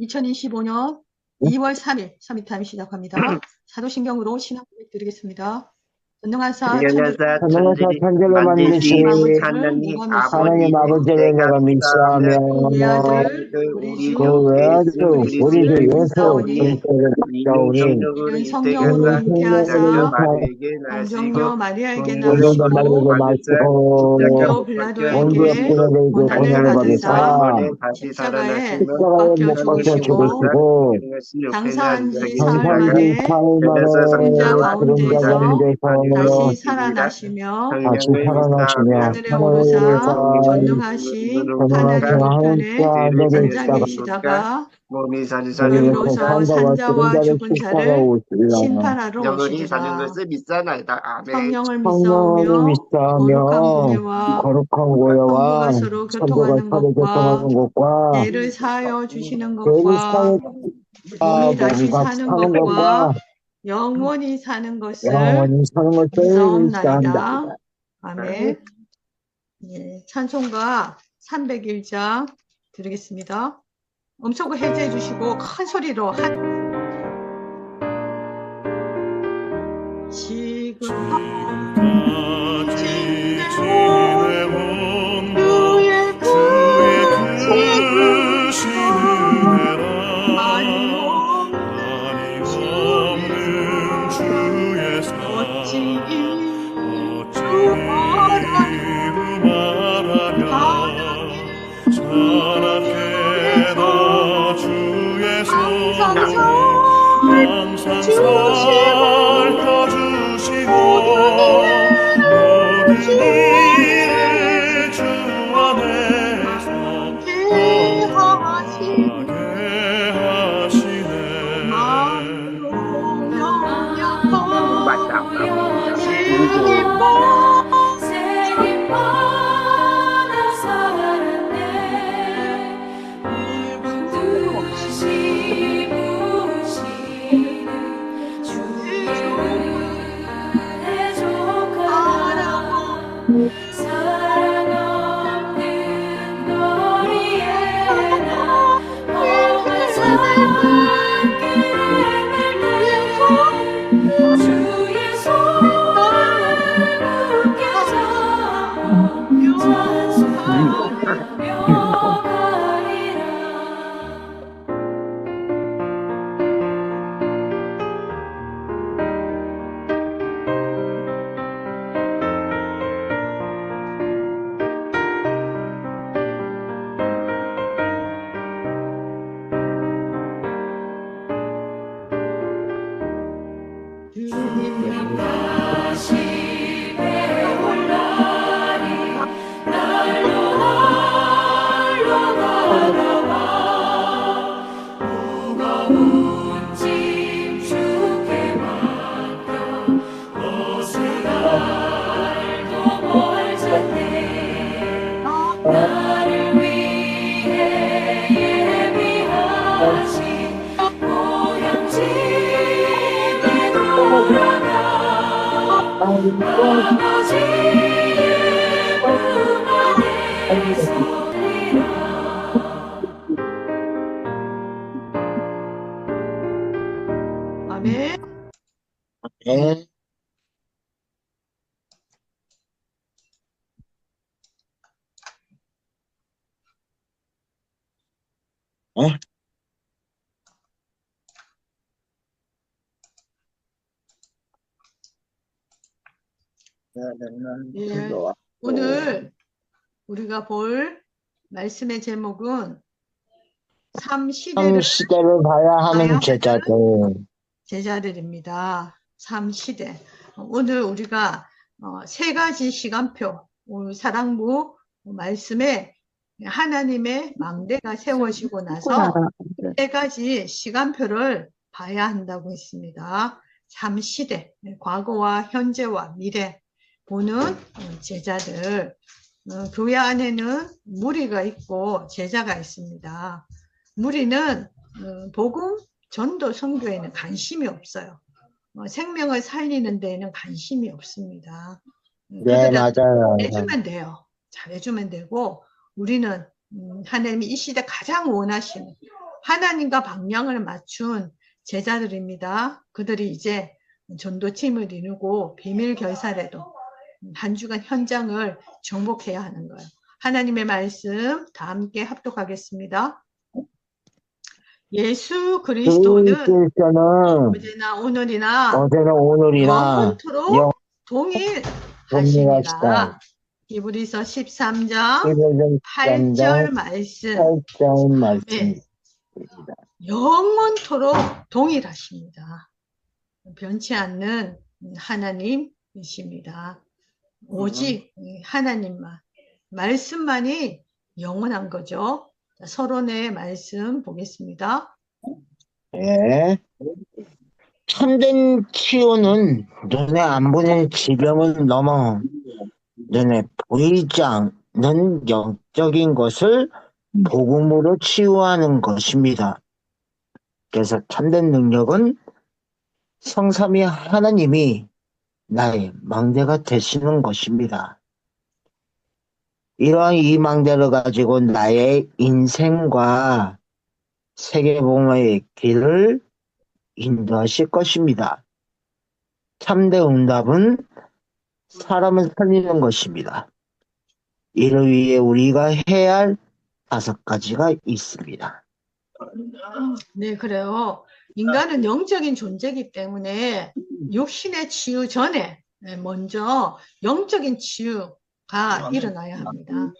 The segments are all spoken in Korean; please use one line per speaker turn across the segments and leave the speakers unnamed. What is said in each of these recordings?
2025년 2월 3일 서밋타임 시작합니다. 사도신경으로 신앙 고백 드리겠습니다. 전능하사
전능하사
하늘에서 천지를 만드신
하나님.
하나님. 아버지를 내가 믿사하며 그 외아들 우리 주 예수 그리스도를 믿사오니
이런 성령으로 잉태하사 공정녀 마리아에게
모든
낳으시고
말고 마시고
또
온주의
빌라도에게
꾼에게 고난을 받으사
십자가에
십자가에 못 박혀 죽으시고
장사한 지
장사한 지 사흘 만에 그림자 가운데서
다시 살아나시며
다시 살아나시며
하늘에 오르사 전능하신 하나님
하나님
앉아 계시다가
그리고서
그리고서
산자와 죽은 자를 심판하러 오시리라.
성령을 믿사오며 거룩한
고여와
서로
천도가
교통하는
서로
것과
교통하는 것과
죄를 사하여 주시는 것과 우리 다시 사는 것과 영원히 사는 것을
영원히 사는 것을.
믿사옵나이다. 아멘. 예, 찬송가 301장 드리겠습니다. 음소거 해제해 주시고 큰 소리로 한 지금
항상
아버지의 품 안에 서
예. 오늘 우리가 볼 말씀의 제목은 삼 시대를
참 시대를 봐야 하는 제자들.
제자들입니다. 삼 시대. 오늘 우리가 어, 세 가지 시간표, 오늘 사랑부 말씀에 하나님의 망대가 세워지고 나서 세 가지 시간표를 봐야 한다고 했습니다. 삼 시대, 과거와 현재와 미래 보는 어, 제자들. 어, 교회 안에는 무리가 있고 제자가 있습니다. 무리는 어, 복음 전도 선교에는 관심이 없어요. 어, 생명을 살리는 데에는 관심이 없습니다. 음,
네, 맞아요.
해주면 돼요. 잘해주면 되고 우리는 음, 하나님이 이 시대 가장 원하시는 하나님과 방향을 맞춘 제자들입니다. 그들이 이제 전도팀을 이루고 비밀 결사래도 한 주간 현장을 정복해야 하는 거예요. 하나님의 말씀 다 함께 합독하겠습니다. 예수 그리스도는 어제나 오늘이나
어제나 오늘이나
영원토록
영-
동일하십니다. 히브리서 13장
히브리서
8절
13장
말씀
8절 말씀.
네. 영원토록 동일하십니다. 변치 않는 하나님이십니다. 오직 하나님만, 말씀만이 영원한 거죠. 자, 서론의 말씀 보겠습니다.
예. 참된 치유는 눈에 안 보이는 질병을 넘어 눈에 보이지 않는 영적인 것을 복음으로 치유하는 것입니다. 그래서 참된 능력은 성삼위 하나님이 나의 망대가 되시는 것입니다. 이러한 이 망대를 가지고 나의 인생과 세계복음의 길을 인도하실 것입니다. 참된 응답은 사람을 살리는 것입니다. 이를 위해 우리가 해야 할 다섯 가지가 있습니다.
네, 그래요. 인간은 영적인 존재이기 때문에 육신의 치유 전에 네, 먼저 영적인 치유가 일어나야 합니다.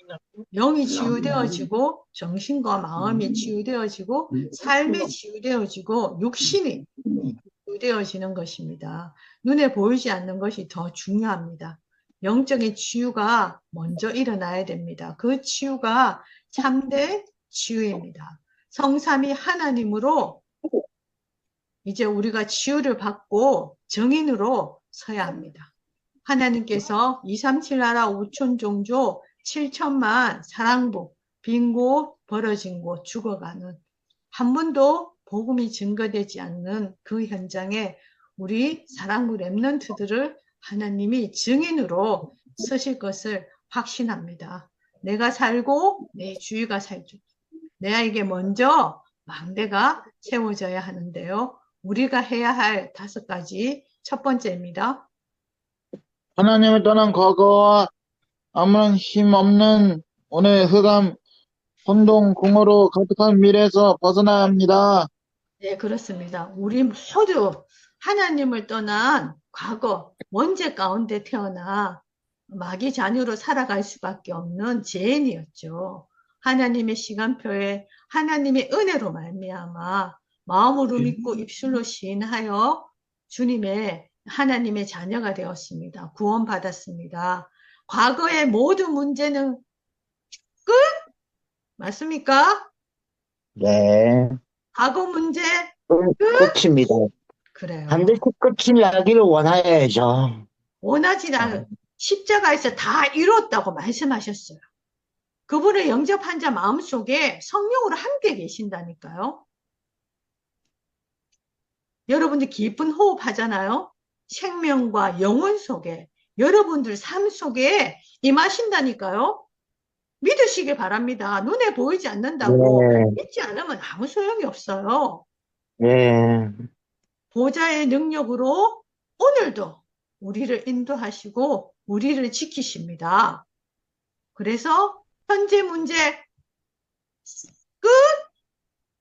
영이 치유되어지고 정신과 마음이 치유되어지고 삶이 치유되어지고 육신이 치유되어지는 것입니다. 눈에 보이지 않는 것이 더 중요합니다. 영적인 치유가 먼저 일어나야 됩니다. 그 치유가 참된 치유입니다. 성삼이 하나님으로 이제 우리가 치유를 받고 정인으로 서야 합니다. 하나님께서 237 나라 5천 종족 7천만 사랑부 빈곳 벌어진 곳 죽어가는 한 번도 복음이 증거되지 않는 그 현장에 우리 사랑부 랩런트들을 하나님이 증인으로 쓰실 것을 확신합니다. 내가 살고 내 주위가 살죠. 내에게 먼저 망대가 세워져야 하는데요. 우리가 해야 할 다섯 가지 첫 번째입니다.
하나님을 떠난 과거와 아무런 힘 없는 오늘 흑암, 혼동, 공허로 가득한 미래에서 벗어나야 합니다.
네, 그렇습니다. 우리 모두 하나님을 떠난 과거, 원죄 가운데 태어나 마귀 자녀로 살아갈 수밖에 없는 죄인이었죠. 하나님의 시간표에 하나님의 은혜로 말미암아 마음으로 믿고 입술로 시인하여 주님의 하나님의 자녀가 되었습니다. 구원받았습니다. 과거의 모든 문제는 끝? 맞습니까?
네,
과거 문제
끝- 끝입니다.
그래요.
반드시 끝이 나기를 원하여야죠.
원하지 않은 십자가에서 다 이뤘다고 말씀하셨어요. 그분을 영접한 자 마음속에 성령으로 함께 계신다니까요. 여러분들 깊은 호흡 하잖아요. 생명과 영혼 속에 여러분들 삶 속에 임하신다니까요. 믿으시길 바랍니다. 눈에 보이지 않는다고
네,
믿지 않으면 아무 소용이 없어요.
네,
보좌의 능력으로 오늘도 우리를 인도하시고 우리를 지키십니다. 그래서 현재 문제 끝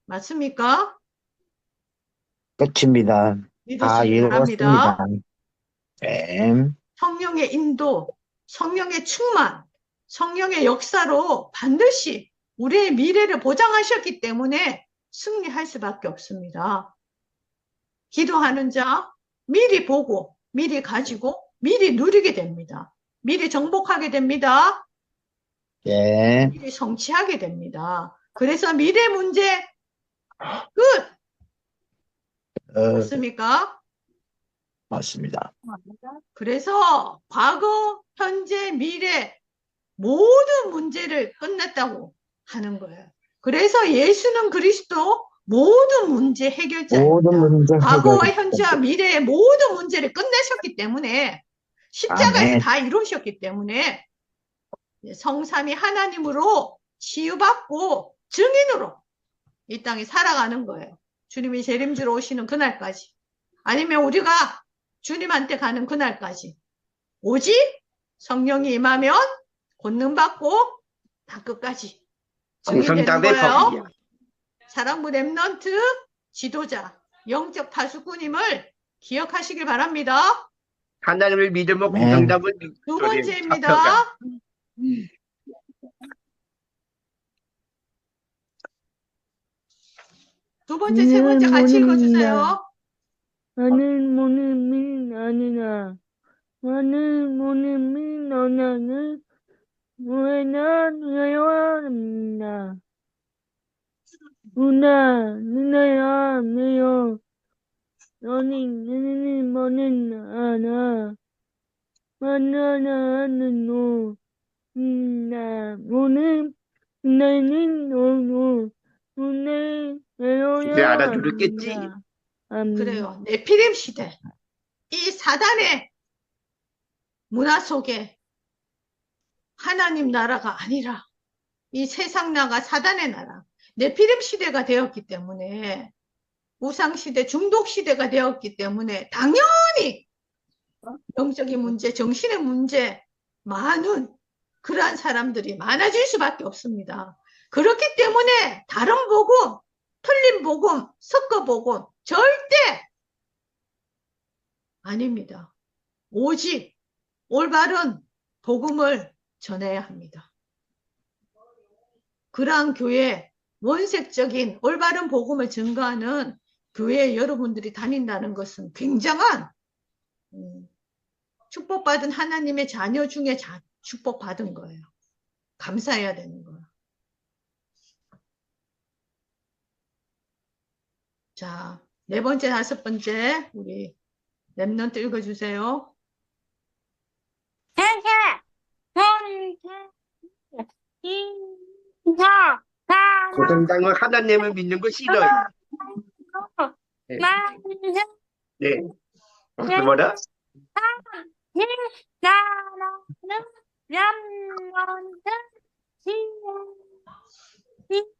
맞습니까?
끝입니다. 다
믿으시기 바랍니다.
이루었습니다. 네,
성령의 인도, 성령의 충만, 성령의 역사로 반드시 우리의 미래를 보장하셨기 때문에 승리할 수밖에 없습니다. 기도하는 자 미리 보고 미리 가지고 미리 누리게 됩니다. 미리 정복하게 됩니다.
네,
미리 성취하게 됩니다. 그래서 미래 문제 끝
어,
맞습니까?
맞습니다.
그래서 과거, 현재, 미래 모든 문제를 끝냈다고 하는 거예요. 그래서 예수는 그리스도 모든 문제 해결자입니다.
모든 문제
과거와
해결.
현재와 미래의 모든 문제를 끝내셨기 때문에 십자가에서
아멘.
다 이루셨기 때문에 성삼이 하나님으로 치유받고 증인으로 이 땅에 살아가는 거예요. 주님이 재림주로 오시는 그날까지. 아니면 우리가 주님한테 가는 그날까지. 오직 성령이 임하면 권능 받고 다 끝까지. 거예요.
법이야.
사랑부 랩넌트 지도자 영적 파수꾼임을 기억하시길 바랍니다.
하나님을 믿으면
네.
공성장은
두 번째입니다.
잡혀가.
두 번째, 세 번째 같이
음,
읽어주세요.
나는 모는 아니나 나는 모는 너나는 뭐나 너야입니다. 누나 누나야 내요. 너는 너는 뭐는 아나 만나나는 너 나, 너는 나는 너너 너는 내요야
이제 알아들었겠지?
그래요. 네피림 시대. 이 사단의 문화 속에 하나님 나라가 아니라 이 세상 나가 사단의 나라, 네피림 시대가 되었기 때문에 우상 시대, 중독 시대가 되었기 때문에 당연히 영적인 문제, 정신의 문제 많은 그러한 사람들이 많아질 수밖에 없습니다. 그렇기 때문에 다른 복음, 틀린 복음, 섞어 복음 절대 아닙니다. 오직 올바른 복음을 전해야 합니다. 그러한 교회, 원색적인 올바른 복음을 증거하는 교회에 여러분들이 다닌다는 것은 굉장한 음, 축복받은 하나님의 자녀 중에 자, 축복받은 거예요. 감사해야 되는 거예요. 자, 네 번째, 다섯 번째, 우리 랩넌트 읽어주세요.
공성장은 하나님을 믿는 거 싫어요. 네. 어, 그 뭐라?
그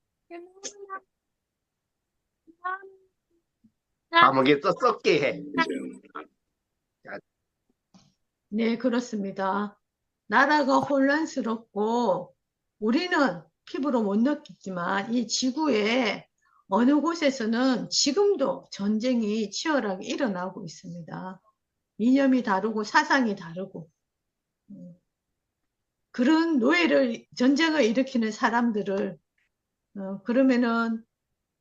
감옥에서 썩게 해.
네, 그렇습니다. 나라가 혼란스럽고 우리는 피부로 못 느끼지만 이 지구에 어느 곳에서는 지금도 전쟁이 치열하게 일어나고 있습니다. 이념이 다르고 사상이 다르고 음, 그런 노예를 전쟁을 일으키는 사람들을 어, 그러면은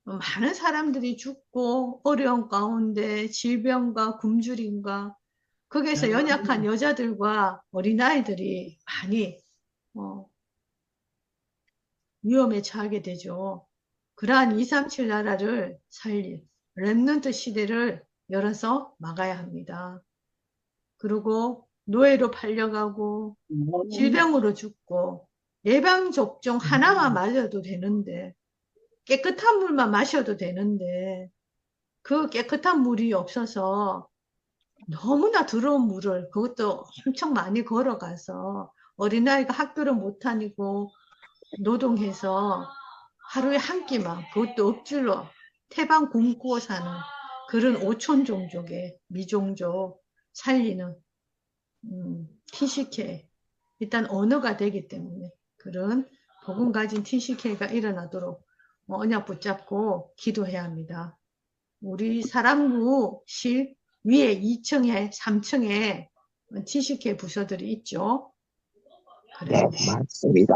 많은 사람들이 죽고 어려운 가운데 질병과 굶주림과 거기에서 연약한 여자들과 어린아이들이 많이 어, 위험에 처하게 되죠. 그러한 237 나라를 살릴 렘넌트 시대를 열어서 막아야 합니다. 그리고 노예로 팔려가고 질병으로 죽고 예방 접종 하나만 맞아도 되는데 깨끗한 물만 마셔도 되는데 그 깨끗한 물이 없어서 너무나 더러운 물을 그것도 엄청 많이 걸어가서 어린아이가 학교를 못 다니고 노동해서 하루에 한 끼만 그것도 억줄로 태방 굶고 사는 그런 오촌 종족의 미종족 살리는 음, TCK 일단 언어가 되기 때문에 그런 복음 가진 TCK가 일어나도록 어, 언약 붙잡고 기도해야 합니다. 우리 사랑구실 위에 2층에 3층에 TCK 부서들이 있죠.
네,
그래서
맞습니다.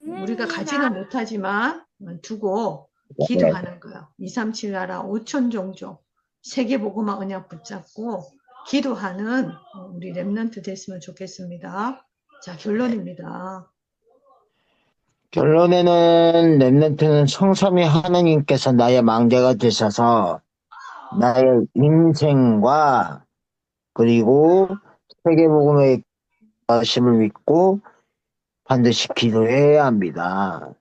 우리가 가지는 못하지만 두고
네.
기도하는 거예요. 237 나라 5천 종족 세계 보고만 언약 붙잡고 기도하는 우리 랩런트 됐으면 좋겠습니다. 자 결론입니다.
결론에는 렘넌트는 성삼위 하나님께서 나의 망대가 되셔서 나의 인생과 그리고 세계복음의 하심을 믿고 반드시 기도해야 합니다.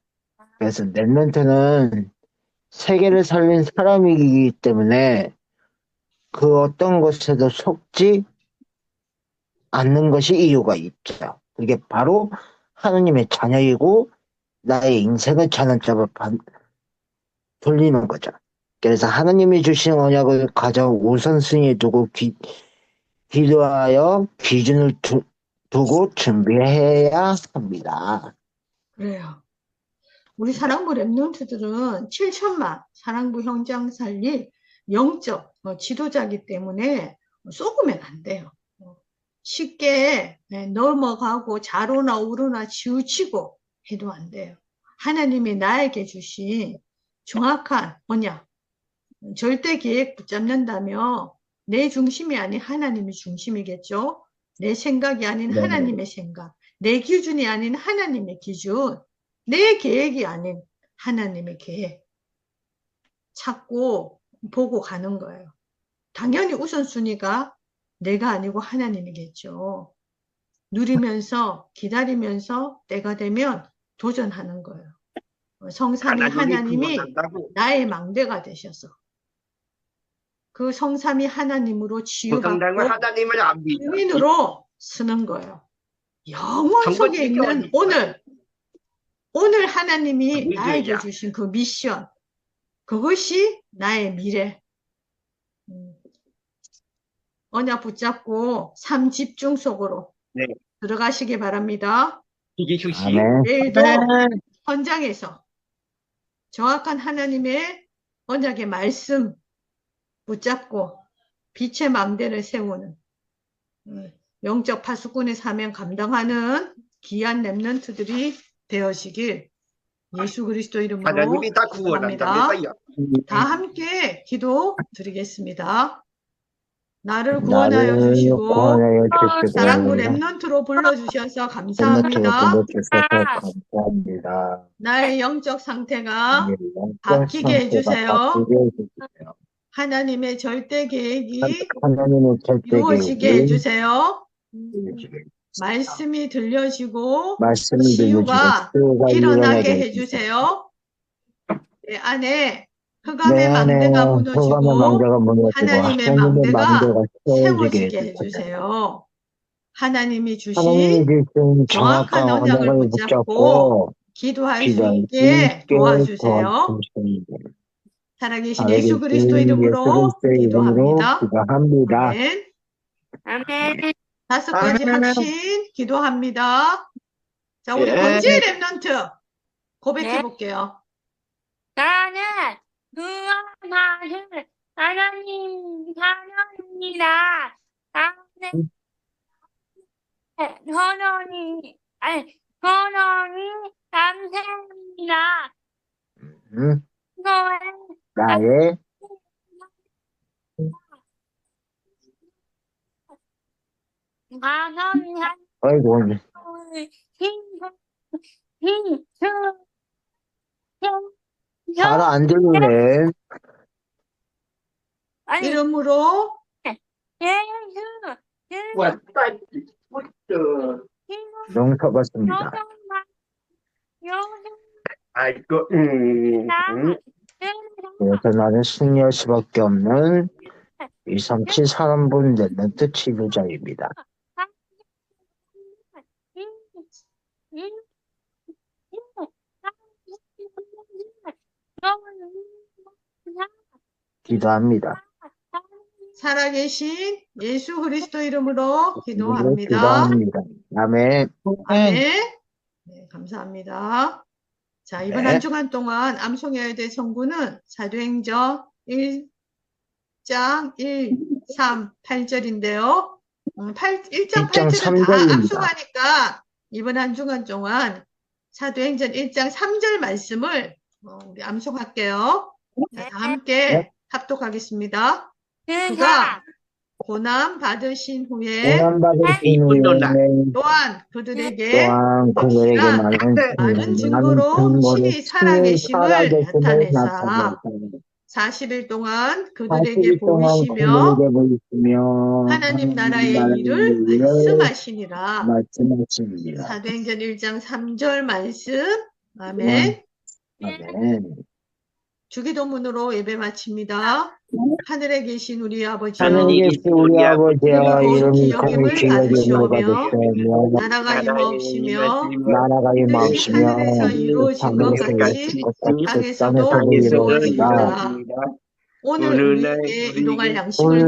그래서 렘넌트는 세계를 살린 사람이기 때문에 그 어떤 것에도 속지 않는 것이 이유가 있죠. 그게 바로 하느님의 자녀이고 나의 인생을 반- 돌리는 거죠. 그래서 하느님이 주신 언약을 가장 우선순위에 두고 기, 기도하여 기준을 두, 두고 준비해야 합니다.
그래요. 우리 사랑부 랩런트들은 7천만 사랑부 형장 살릴 영적 어, 지도자이기 때문에 쏘으면 안 돼요. 어, 쉽게 예, 넘어가고 좌로나 우로나 치우치고 해도 안 돼요. 하나님이 나에게 주신 정확한 언약, 절대 계획 붙잡는다면 내 중심이 아닌 하나님이 중심이겠죠. 내 생각이 아닌
네네.
하나님의 생각, 내 기준이 아닌 하나님의 기준, 내 계획이 아닌 하나님의 계획 찾고 보고 가는 거예요. 당연히 우선순위가 내가 아니고 하나님이겠죠. 누리면서 기다리면서 때가 되면 도전하는 거예요. 어, 성삼위 하나님이 나의 망대가 되셔서 그 성삼위 하나님으로 치유받고
하나님을 안 믿어.
주민으로 쓰는 거예요. 영원 속에 있는. 오늘, 오늘 하나님이. 나에게 주신 그 미션, 그것이 나의 미래. 음. 언약 붙잡고 삶 집중 속으로
네.
들어가시기 바랍니다.
이게 주시.
아멘.
내일도
아멘.
현장에서 정확한 하나님의 언약의 말씀 붙잡고 빛의 망대를 세우는 음, 영적 파수꾼의 사명 감당하는 귀한 랩런트들이 되어지길 예수 그리스도 이름으로
하나님이 다
축복합니다.
구원한다면서요.
다 함께 기도 드리겠습니다. 나를 구원하여
나를
주시고
구원하여 주시고
사랑부 랩런트로 불러주셔서 감사합니다.
불러주셔서 감사합니다.
나의 영적 상태가
네,
바뀌게 해주세요.
바뀌게 해주세요.
하나님의 절대 계획이
하나님의 절대
이루어지게
계획이
해주세요.
이루어지게
말씀이 들려지고
말씀을
치유가
치유가
일어나게
일어나게
해주세요. 내 안에 흑암의
내 안에
망대가
흑암의
무너지고
망대가 무너지고
하나님의
하나님의
망대가
망대가 세워지게
세워지게
해주세요.
해주세요. 하나님이 주신
하나님이 주신
정확한
정확한
언약을
언약을
붙잡고
붙잡고
기도할 수
기도할 수
있게
있게
도와주세요.
도와주십니다.
살아계신 예수 그리스도
예수
이름으로
그리스도의 이름으로
기도합니다.
기도합니다.
아멘.
아멘.
다섯 가지
아멘.
확신 기도합니다. 자, 우리
예.
권지의 랩런트 고백해
네.
볼게요.
나는 구원하실 하나님 자녀입니다. 나는 하나님, 아니, 하나님 감사합니다.
음,
너의
나의
감사합니다.
아이고 잘안 들리네.
아니,
이름으로
예수,
왔다. 왔다.
용서받습니다.
아이고, 음, 음.
그래서 나는 승리할 수밖에 없는 237 사람분 랩런트 치료자입니다. 기도합니다.
살아계신 예수 그리스도 이름으로 기도합니다.
기도합니다. 아멘.
아멘. 네, 감사합니다. 자, 이번
네.
한 주간 동안 암송해야 될 성구는 사도행전 1장 1, 3, 8절인데요. 음, 8, 1장
1장
8절은 다
3절입니다.
암송하니까 이번 한 주간 동안 사도행전 1장 3절 말씀을 어, 우리 암송할게요. 자, 다 함께
네.
합독하겠습니다.
그가
그가 고난 받으신 후에
고난받으신 후에
또한 그들에게
또한 그들에게 많은
많은 증거로 신이 살아계심을 나타내사 40일 동안 그들에게
40일 동안
보이시며
그들에게 보이시며
하나님 나라의 일을 말씀하시니라.
말씀하십니다.
사도행전 1장 3절 말씀. 아멘.
아멘.
주기도문으로 예배 마칩니다. 하늘에 계신 우리 아버지여
하늘에 계신 우리 아버지여 이름이 거룩히 여김을
받으시오며 나라가 임하옵시며
나라가 임하옵시며
하늘에서 이루어진 것 같이 땅에서도 이루어집니다. 오늘 우리에게 일용할 양식을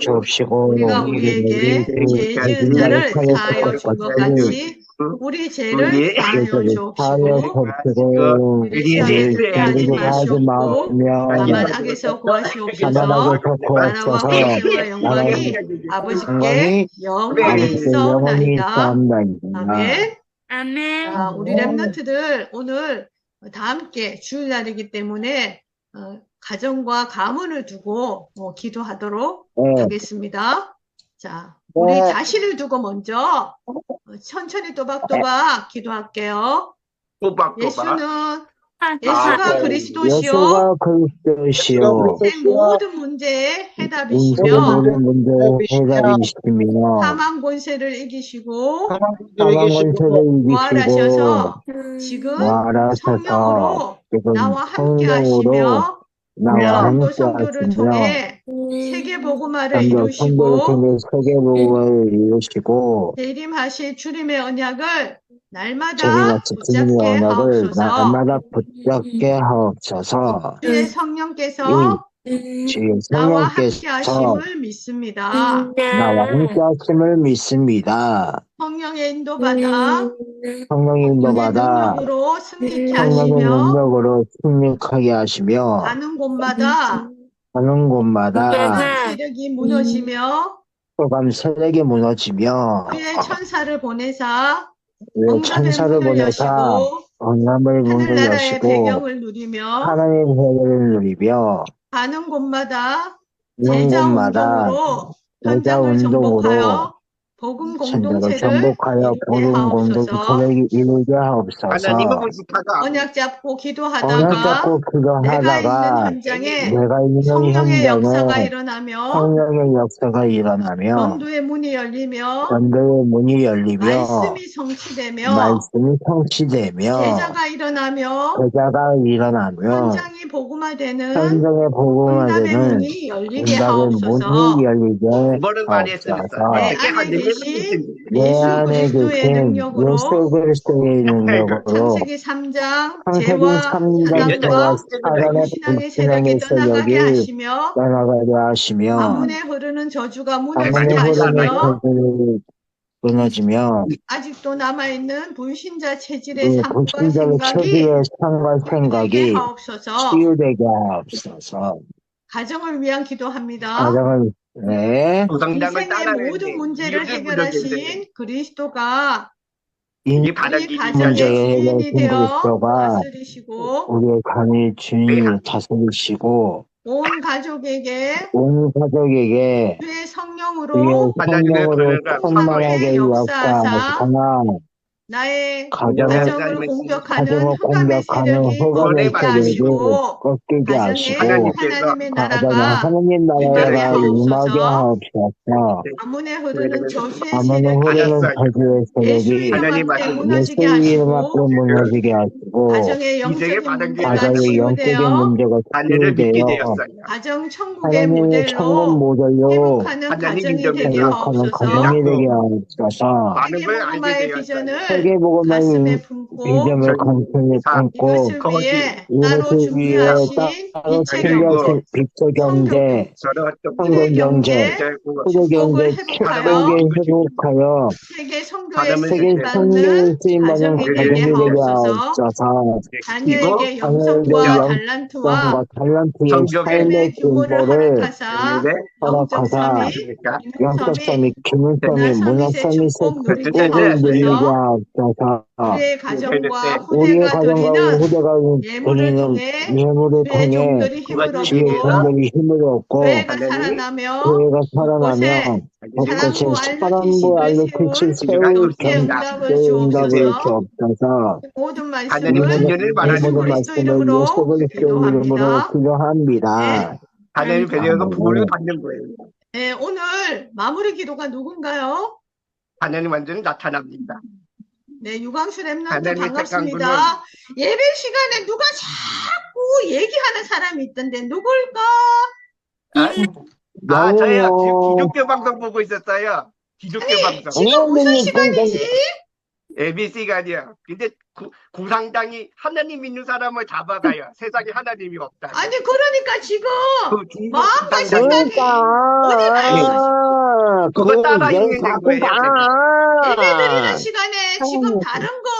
주옵시고 우리가 우리에게 죄 지은 자를 사하여 준 것 같이 우리 죄를
우리의
사하여 주옵시고
주옵시고
우리 시험에 들게 하지 마시옵고 다만 악에서 구하시옵소서 나라와
구하소서
권세와 영광이 아버지께 영원히
아버지께 영원히
있사옵나이다.
있사옵나이다.
아멘.
아멘.
아, 우리 랩너트들 오늘 다 함께 주일날이기 때문에 어, 가정과 가문을 두고 어, 기도하도록
네.
하겠습니다. 자, 우리
네.
자신을 두고 먼저 어, 천천히 또박또박 기도할게요.
꼬박꼬박.
예수는
아,
예수가
네.
그리스도시요
예수가 그리스도시요
인생 모든 문제의 해답이시며
모든 문제 해답이시며
사망 권세를 이기시고
사망 권세를 이기시고
부활하셔서 지금
부활하셔서
성령으로
지금
나와 함께 하시며
나와 함께
성도를
하시며
통해 세계 복음화를 이루시고
통해 세계 복음을 이루시고
재림하실 주님의 언약을 날마다 붙잡게
언약을
하옵소서.
날마다 붙잡게 하옵소서
주의 성령께서
주의
나와 함께
성령께서
하심을 믿습니다.
나와 함께 하심을 믿습니다.
성령의 인도받아
성령의 인도받아
능력으로 승리케
성령의
하시며
능력으로 승리하게 하시며
가는 곳마다
가는 곳마다
세력이 무너지며
소감 세력이 무너지며
그의 천사를 보내사
왜
언급의
천사를 보내사 언남을 문을
하늘나라의
여시고
배경을 누리며
하나님의 해를 누리며
가는 곳마다
있는
제자
곳마다
운동으로
제자
현장을
운동으로
정복하여 복음
천국을
공동체를
정복하여 보는
하옵소서.
공동체를 이루게 하옵소서
하나님을 의식하가
언약 잡고
언약
기도하다가
잡고
내가 있는
기도하다가
현장에
내가 있는
성령의 역사가
현장에
일어나며
성령의 역사가 일어나며
전도의 문이 열리며
전도의 문이 열리며
말씀이 성취되며
말씀이 성취되며
제자가 일어나며
제자가 일어나며
현장이 복음화되는
현장의 복음화
응답의
되는
문이 열리게 하옵소서.
문이 열리게 하옵소서.
내
어떻게
안에 계신
내
예수
안에
그리스도의
계신
능력으로
예수 그리스도의 능력으로
창세기 3장
창세기
죄와
3장
사단과
사단의
신앙의 세력에
불신앙의
떠나가게
세력이
하시며
떠나가게 하시며
가문에 흐르는 저주가 무너지게 하시며
세력이 끊어지며
아직도 남아있는 불신자 체질의
이
삶과
불신자의
생각이
체질의 삶과 생각이
하옵소서
치유되게 하옵소서
가정을 위한 기도합니다.
가정을 네.
인생의 모든 문제를 해결하신 그리스도가
이
우리
바닥이
문제를
주인이 되어
그리스도가
다스리시고
우리의 간의 주인을 다스리시고
온 가족에게
온 가족에게
주의 성령으로
하나님의
성령으로 충만하게
역사하사
역사하사
나의
가정을
공격하는
공격하는
세력이 꺾이게 하시고
꺾이게
가정에
하시고
하나님의
가정에
나라가
하나님 나라가
임하게 하옵소서. 가문에 흐르는
알았어요.
저주의 세력이
하나님
무너지게 하시고
무너지게 하시고
가정의 영적인 문제가
되었어요.
가정 천국의
하나님의 천국
모델로 회복하는 가정이 되게 하옵소서.
되었어요.
비전을
세계복음의
가슴에 품고
비전을 강성히 품고
이것을 위해 따로
이것을 위해
준비하신
따로
챙겨서
경제,
성공 경제, 후대 경제 축복에 회복하여
세계 성교에
세계
쓰임받는 가정이
가정이
되게
되게
하옵소서. 자녀에게 영성과 달란트와
달란트의
성경의
삶의 근거를
허락하사 영적
영적성이, 기능성이,
문화성이 누리게
세계를 누리게
하옵소서.
없어서
우리의 가정과
네,
우리의
후대가
가정과 후대가
통해
예물을 통해
얻고
종들이 힘을 얻고
교회가 살아나며
살아나면
알려주실
알려주실
세월
세월
예,
경제
응답을 모든
하나님 말하는
그리스도
말씀을 예수 그리스도 이름으로
기도합니다.
기도합니다.
하나님 배려가. 복을 받는 거예요.
네, 오늘 마무리 기도가 누군가요?
하나님 완전히 나타납니다.
네, 유광수
하나님의
반갑습니다. 예배 시간에 누가 자꾸 얘기하는 사람이 있던데 누굴까?
아, 아, 지금
영웅이요.
기독교 방송 보고 있었어요. 기독교 방송.
지금 무슨 시간이지?
ABC가 아니야. 근데 구, 구상당이 하나님 있는 사람을 잡아가요. 세상에 하나님이 없다.
아니 그러니까 지금
그 중국
마음과
구상당이
생각이 어디 가
그러니까
그거 따라
왜
읽는 거예요,
드리는 시간에 지금. 다른 거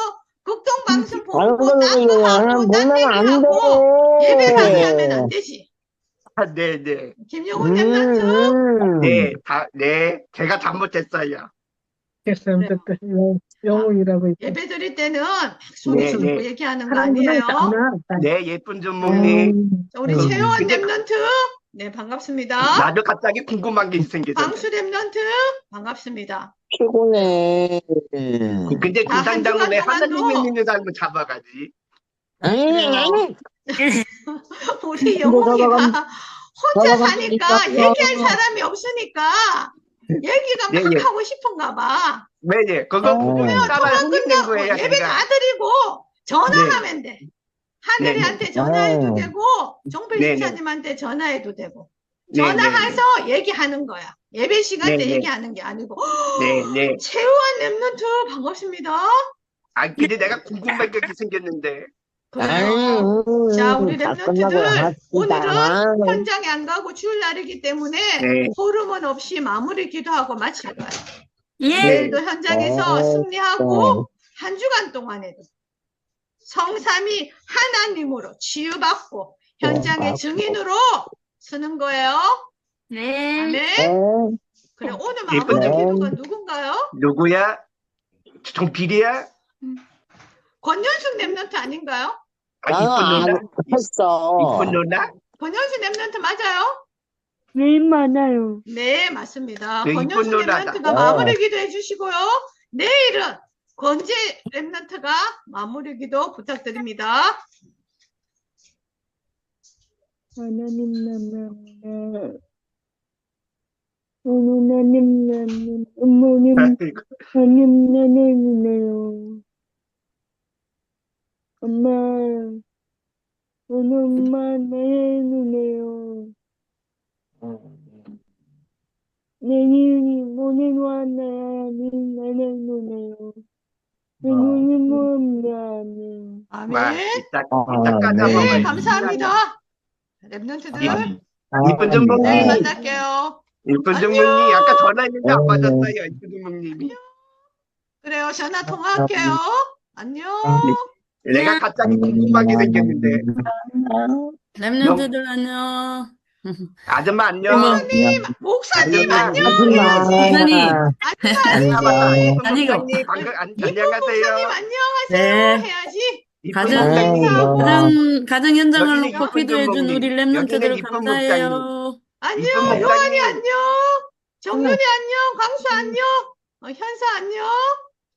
극동 방송
다른
보고 딴거
걸로
하고 딴 얘기하고
돼.
예배 방해하면 안 되지.
아, 네, 네.
김용훈 랩런트
음.
네, 다, 네. 제가 잘못했어요.
됐어요.
네.
됐어요. 영웅이라고 있고.
예배 드릴 때는 막 소리
네,
지르고
네.
얘기하는 거 아니에요.
네, 예쁜 전목님.
음.
자, 우리
음.
최요한
근데
랩런트 네 반갑습니다.
나도 갑자기 궁금한 게 생기던데.
방수 랩런트 반갑습니다.
피곤해.
근데
아, 한
구상당은 왜
주간 동안도-
하나님 있는 사람을 잡아가지?
아니, 아니.
우리 영웅이가 혼자 사니까. 얘기할 사람이 없으니까 얘기가
네,
막
예.
하고 싶은가 봐.
왜, 예. 그거
어.
보고 따라
통화
흥미는
끝나고
거예요,
예배
제가.
다 드리고 전화하면 돼. 하늘이한테
네,
전화해도
네.
되고 종필
네, 네.
집사님한테 전화해도 되고
네,
전화해서 얘기하는 거야. 예배 시간
네,
때
네.
얘기하는 게 아니고
네, 네.
최우한 랩런트 반갑습니다.
아, 근데 내가 궁금한 게 생겼는데.
그래요. 자, 우리
다
랩런트들 오늘은
나갑시다.
현장에 안 가고 주일 날이기 때문에
네.
호르몬 없이 마무리 기도하고 마칠 거야.
예.
내일도 현장에서
네.
승리하고 한 주간 동안에도 성삼이 하나님으로 치유받고 현장의
네.
증인으로 서는 거예요.
네.
아멘.
네.
그래 오늘
예,
마무리
네.
기도가 누군가요?
누구야? 정필이야?
권현숙 랩런트 아닌가요?
아, 이쁜
나는
누나?
안 했어.
이쁜 누나?
권현숙 랩런트 맞아요?
네, 맞아요.
네, 맞습니다.
네,
권현숙
이쁜 누나다.
랩런트가
어.
마무리 기도해 주시고요. 내일은 권재 랩런트가 마무리 기도 부탁드립니다.
하나님 나나 하나님 어머님 하나님 나나요 엄마 엄마 나나요 내년이 모는 와,
아멘.
이따,
아,
이따까지
네.
네,
봐.
감사합니다. 랩런트들
이쁜 전목님.
내일
네.
만날게요.
이쁜. 전목님, 아까 전화했는데 안
네.
받았어요, 이쁜 전목님이.
그래요. 전화 통화할게요. 안녕.
내가 갑자기 궁금한 게 생겼는데.
랩런트들 안녕.
아줌마 안녕.
어머.
목사님
안녕.
아.
이쁜. 목사님, 안,
이쁜 목사님
안녕하세요.
안녕하세요
네.
해야지.
이쁜
가정-
목사님.
네.
가정, 가정 현장을
여기는
놓고
이쁜
기도해준
전목님.
우리
여기는
랩런트들
이쁜
감사해요.
안녕.
이쁜 목사님.
요한이 안녕. 정윤이 안녕. 광수 안녕. 어, 현사 안녕.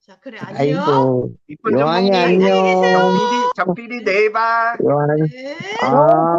자 그래 안녕.
아이고,
이쁜
요한이
전목님.
안녕.
정필이, 정필이 네 봐.
요한,
네.
아.